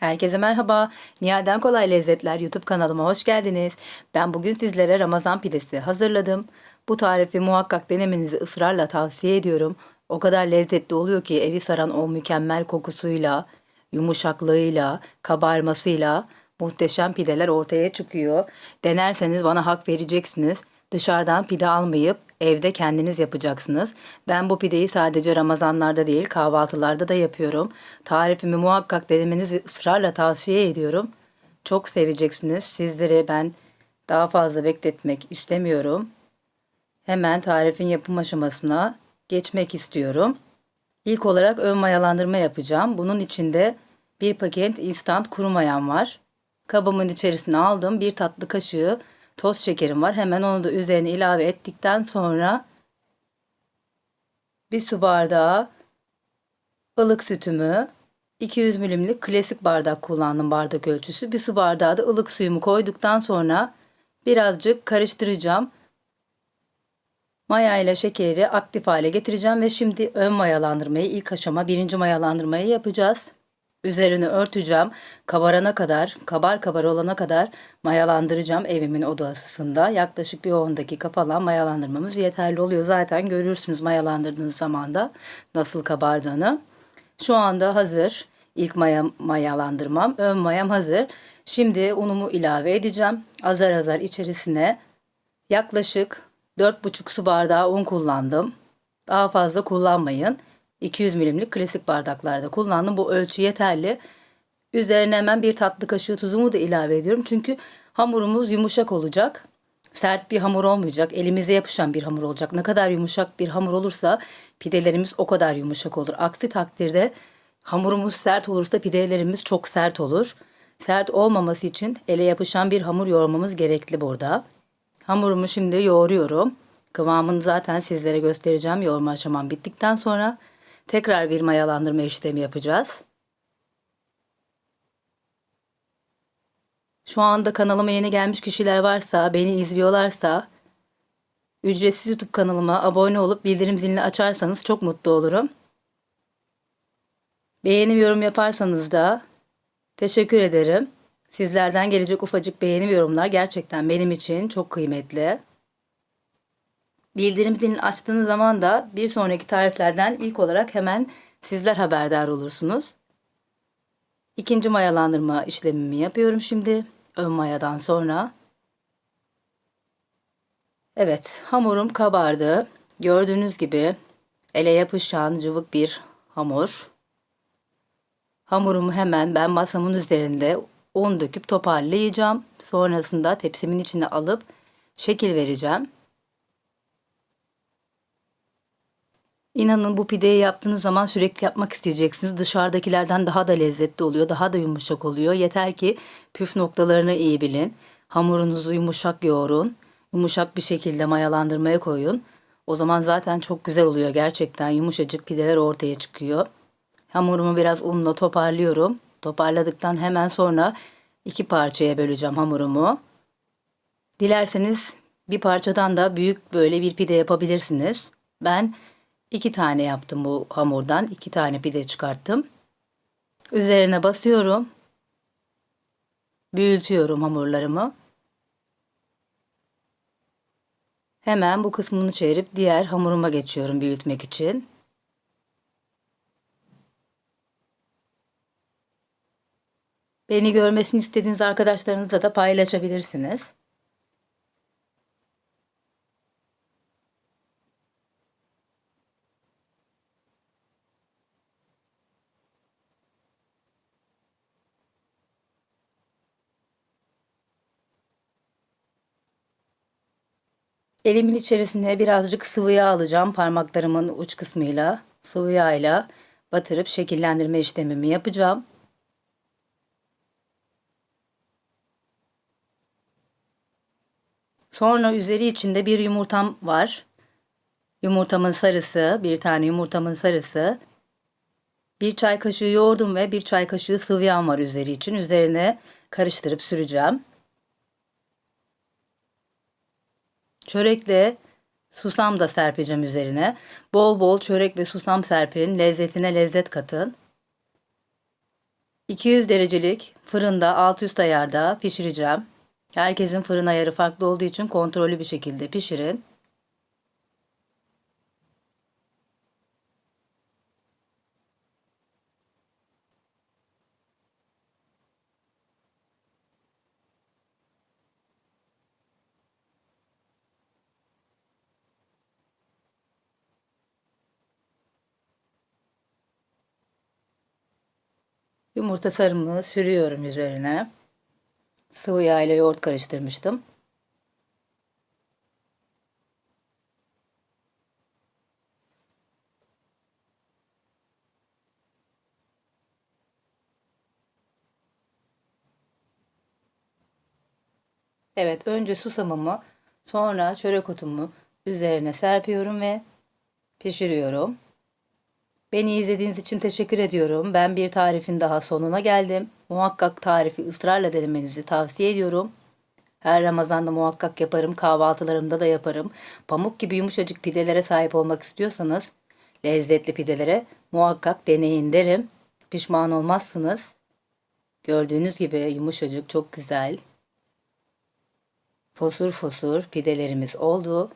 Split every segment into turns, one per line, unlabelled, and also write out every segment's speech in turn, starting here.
Herkese merhaba. Nihal'den Kolay Lezzetler YouTube kanalıma hoş geldiniz. Ben bugün sizlere Ramazan pidesi hazırladım. Bu tarifi muhakkak denemenizi ısrarla tavsiye ediyorum. O kadar lezzetli oluyor ki evi saran o mükemmel kokusuyla, yumuşaklığıyla, kabarmasıyla muhteşem pideler ortaya çıkıyor. Denerseniz bana hak vereceksiniz. Dışarıdan pide almayıp evde kendiniz yapacaksınız. Ben bu pideyi sadece Ramazanlarda değil kahvaltılarda da yapıyorum. Tarifimi muhakkak denemenizi ısrarla tavsiye ediyorum. Çok seveceksiniz. Sizleri ben daha fazla bekletmek istemiyorum. Hemen tarifin yapım aşamasına geçmek istiyorum. İlk olarak ön mayalandırma yapacağım. Bunun içinde bir paket instant kuru mayam var. Kabımın içerisine aldım. Bir tatlı kaşığı toz şekerim var. Hemen onu da üzerine ilave ettikten sonra bir su bardağı ılık sütümü 200 milimlik klasik bardak kullandım bardak ölçüsü. Bir su bardağı da ılık suyumu koyduktan sonra birazcık karıştıracağım. Maya ile şekeri aktif hale getireceğim ve şimdi ön mayalandırmayı ilk aşama birinci mayalandırmayı yapacağız. Üzerini örteceğim. Kabarana kadar, kabar kabar olana kadar mayalandıracağım evimin oda ısısında. Yaklaşık bir 10 dakika falan mayalandırmamız yeterli oluyor. Zaten görürsünüz mayalandırdığınız zaman da nasıl kabardığını. Şu anda hazır. İlk maya, mayalandırmam. Ön mayam hazır. Şimdi unumu ilave edeceğim. Azar azar içerisine yaklaşık 4,5 su bardağı un kullandım. Daha fazla kullanmayın. 200 milimlik klasik bardaklarda kullandım. Bu ölçü yeterli. Üzerine hemen bir tatlı kaşığı tuzumu da ilave ediyorum. Çünkü hamurumuz yumuşak olacak. Sert bir hamur olmayacak. Elimize yapışan bir hamur olacak. Ne kadar yumuşak bir hamur olursa pidelerimiz o kadar yumuşak olur. Aksi takdirde hamurumuz sert olursa pidelerimiz çok sert olur. Sert olmaması için ele yapışan bir hamur yoğurmamız gerekli burada. Hamurumu şimdi yoğuruyorum. Kıvamını zaten sizlere göstereceğim yoğurma aşamam bittikten sonra. Tekrar bir mayalandırma işlemi yapacağız. Şu anda kanalıma yeni gelmiş kişiler varsa, beni izliyorlarsa ücretsiz YouTube kanalıma abone olup bildirim zilini açarsanız çok mutlu olurum. Beğeni yorum yaparsanız da teşekkür ederim. Sizlerden gelecek ufacık beğeni yorumlar gerçekten benim için çok kıymetli. Bildirim zilini açtığınız zaman da bir sonraki tariflerden ilk olarak hemen sizler haberdar olursunuz. İkinci mayalandırma işlemimi yapıyorum şimdi. Ön mayadan sonra. Evet hamurum kabardı. Gördüğünüz gibi ele yapışan cıvık bir hamur. Hamurumu hemen ben masamın üzerinde un döküp toparlayacağım. Sonrasında tepsimin içine alıp şekil vereceğim. İnanın bu pideyi yaptığınız zaman sürekli yapmak isteyeceksiniz. Dışarıdakilerden daha da lezzetli oluyor, daha da yumuşak oluyor. Yeter ki püf noktalarını iyi bilin. Hamurunuzu yumuşak yoğurun. Yumuşak bir şekilde mayalandırmaya koyun. O zaman zaten çok güzel oluyor gerçekten. Yumuşacık pideler ortaya çıkıyor. Hamurumu biraz unla toparlıyorum. Toparladıktan hemen sonra iki parçaya böleceğim hamurumu. Dilerseniz bir parçadan da büyük böyle bir pide yapabilirsiniz. Ben iki tane yaptım bu hamurdan. iki tane pide çıkarttım. Üzerine basıyorum. Büyütüyorum hamurlarımı. Hemen bu kısmını çevirip diğer hamuruma geçiyorum büyütmek için. Beni görmesini istediğiniz arkadaşlarınızla da paylaşabilirsiniz. Elimin içerisine birazcık sıvı yağ alacağım parmaklarımın uç kısmıyla sıvı yağ batırıp şekillendirme işlemimi yapacağım. Sonra üzeri içinde bir yumurtam var. Yumurtamın sarısı, bir tane yumurtamın sarısı. Bir çay kaşığı yoğurdum ve bir çay kaşığı sıvı yağ var üzeri için. Üzerine karıştırıp süreceğim. Çörekle susam da serpeceğim üzerine. Bol bol çörek ve susam serpin. Lezzetine lezzet katın. 200 derecelik fırında alt üst ayarda pişireceğim. Herkesin fırın ayarı farklı olduğu için kontrollü bir şekilde pişirin. Yumurta sarımı sürüyorum üzerine. Sıvı yağ ile yoğurt karıştırmıştım. Evet, önce susamımı, sonra çörek otumu üzerine serpiyorum ve pişiriyorum. Beni izlediğiniz için teşekkür ediyorum. Ben bir tarifin daha sonuna geldim. Muhakkak tarifi ısrarla denemenizi tavsiye ediyorum. Her Ramazan'da muhakkak yaparım. Kahvaltılarımda da yaparım. Pamuk gibi yumuşacık pidelere sahip olmak istiyorsanız lezzetli pidelere muhakkak deneyin derim. Pişman olmazsınız. Gördüğünüz gibi yumuşacık çok güzel. Fosur fosur pidelerimiz oldu.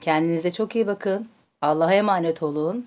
Kendinize çok iyi bakın. Allah'a emanet olun.